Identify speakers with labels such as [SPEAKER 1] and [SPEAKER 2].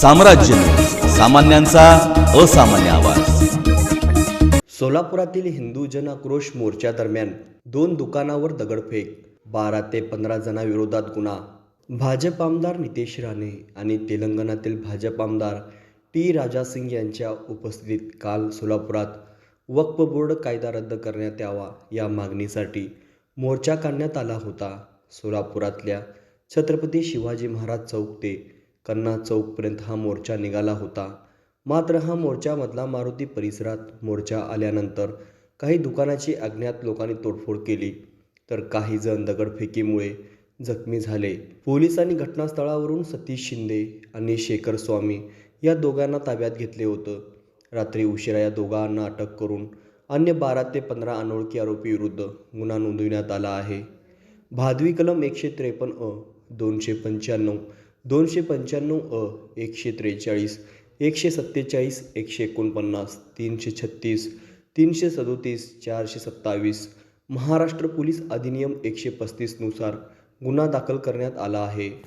[SPEAKER 1] साम्राज्य सामान्यांचा असामान्य आवाज.
[SPEAKER 2] सोलापुरातील हिंदू जन आक्रोश मोर्चा दरम्यान दोन दुकानावर दगडफेक बारा ते पंधरा जणांविरोधात गुन्हा. भाजप आमदार नितेश राणे आणि तेलंगणातील भाजप आमदार टी राजा सिंग यांच्या उपस्थितीत काल सोलापुरात वक्फ बोर्ड कायदा रद्द करण्यात यावा या मागणीसाठी मोर्चा काढण्यात आला होता. सोलापुरातल्या छत्रपती शिवाजी महाराज चौक ते कन्ना चौकपर्यंत हा मोर्चा निघाला होता. मात्र हा मोर्चामधला मारुती परिसरात मोर्चा आल्यानंतर काही दुकानाची अज्ञात लोकांनी तोडफोड केली. तर काही जण दगडफेकीमुळे जखमी झाले. पोलिसांनी घटनास्थळावरून सतीश शिंदे आणि शेखर स्वामी या दोघांना ताब्यात घेतले होतं. रात्री उशिरा या दोघांना अटक करून अन्य बारा ते पंधरा अनोळखी आरोपी विरुद्ध गुन्हा नोंदविण्यात आला आहे. भादवी कलम एकशे त्रेपन्न अ दोनशे पंच्याण्णव दोनशे पंच्याण्णव अ एकशे त्रेचाळीस एकशे सत्तेचाळीस एकशे एकोणपन्नास तीनशे छत्तीस तीनशे सदोतीस चारशे सत्तावीस. महाराष्ट्र पोलीस अधिनियम एकशे पस्तीसनुसार गुन्हा दाखल करण्यात आला आहे.